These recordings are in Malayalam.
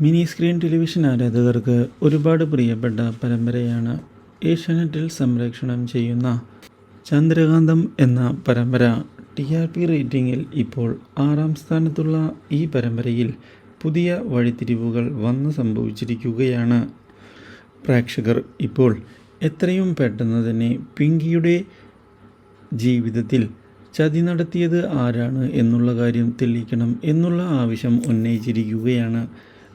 മിനി സ്ക്രീൻ ടെലിവിഷൻ ആരാധകർക്ക് ഒരുപാട് പ്രിയപ്പെട്ട പരമ്പരയാണ് ഏഷ്യാനെറ്റിൽ സംരക്ഷണം ചെയ്യുന്ന ചന്ദ്രകാന്തം എന്ന പരമ്പര. ടി ആർ പി റേറ്റിംഗിൽ ഇപ്പോൾ ആറാം സ്ഥാനത്തുള്ള ഈ പരമ്പരയിൽ പുതിയ വഴിത്തിരിവുകൾ വന്നു സംഭവിച്ചിരിക്കുകയാണ്. പ്രേക്ഷകർ ഇപ്പോൾ എത്രയും പെട്ടെന്ന് തന്നെ പിങ്കിയുടെ ജീവിതത്തിൽ ചതി നടത്തിയത് ആരാണ് എന്നുള്ള കാര്യം തെളിയിക്കണം എന്നുള്ള ആവശ്യം ഉന്നയിച്ചിരിക്കുകയാണ്.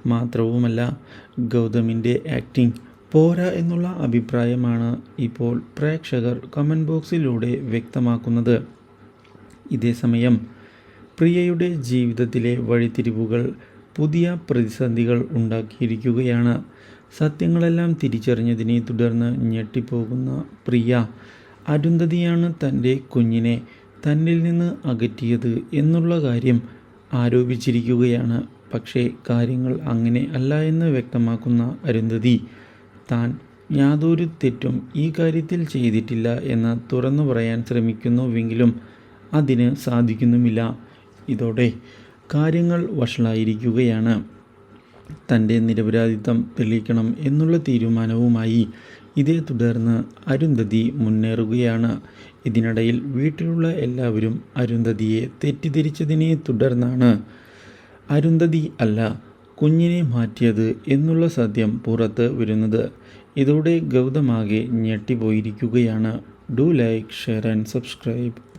മാത്രവുമല്ല ഗൗതമിന്റെ ആക്ടിംഗ് പോരാ എന്നുള്ള അഭിപ്രായമാണ് ഇപ്പോൾ പ്രേക്ഷകർ കമന്റ് ബോക്സിലൂടെ വ്യക്തമാക്കുന്നത്. ഇതേസമയം പ്രിയയുടെ ജീവിതത്തിലെ വഴിത്തിരിവുകൾ പുതിയ പ്രതിസന്ധികൾ ഉണ്ടാക്കിയിരിക്കുകയാണ്. സത്യങ്ങളെല്ലാം തിരിച്ചറിഞ്ഞതിനെ തുടർന്ന് ഞെട്ടിപ്പോകുന്ന പ്രിയ അരുന്ധതിയാണ് തന്റെ കുഞ്ഞിനെ തന്നിൽ നിന്ന് അകറ്റിയത് എന്നുള്ള കാര്യം ആരോപിച്ചിരിക്കുകയാണ്. പക്ഷേ കാര്യങ്ങൾ അങ്ങനെ അല്ല എന്ന് വ്യക്തമാക്കുന്ന അരുന്ധതി താൻ യാതൊരു തെറ്റും ഈ കാര്യത്തിൽ ചെയ്തിട്ടില്ല എന്ന് തുറന്നു പറയാൻ ശ്രമിക്കുന്നുവെങ്കിലും അതിന് സാധിക്കുന്നുമില്ല. ഇതോടെ കാര്യങ്ങൾ വഷളായിരിക്കുകയാണ്. തന്റെ നിരപരാധിത്വം തെളിയിക്കണം എന്നുള്ള തീരുമാനവുമായി ഇതേ തുടർന്ന് അരുന്ധതി മുന്നേറുകയാണ്. ഇതിനിടയിൽ വീട്ടിലുള്ള എല്ലാവരും അരുന്ധതിയെ തെറ്റിദ്ധരിച്ചതിനെ തുടർന്നാണ് അരുന്ധതി അല്ല കുഞ്ഞിനെ മാറ്റിയത് എന്നുള്ള സത്യം പുറത്ത് വരുന്നത്. ഇതോടെ ഗൗതമാകെ ഞെട്ടിപ്പോയിരിക്കുകയാണ്. Do like share and subscribe.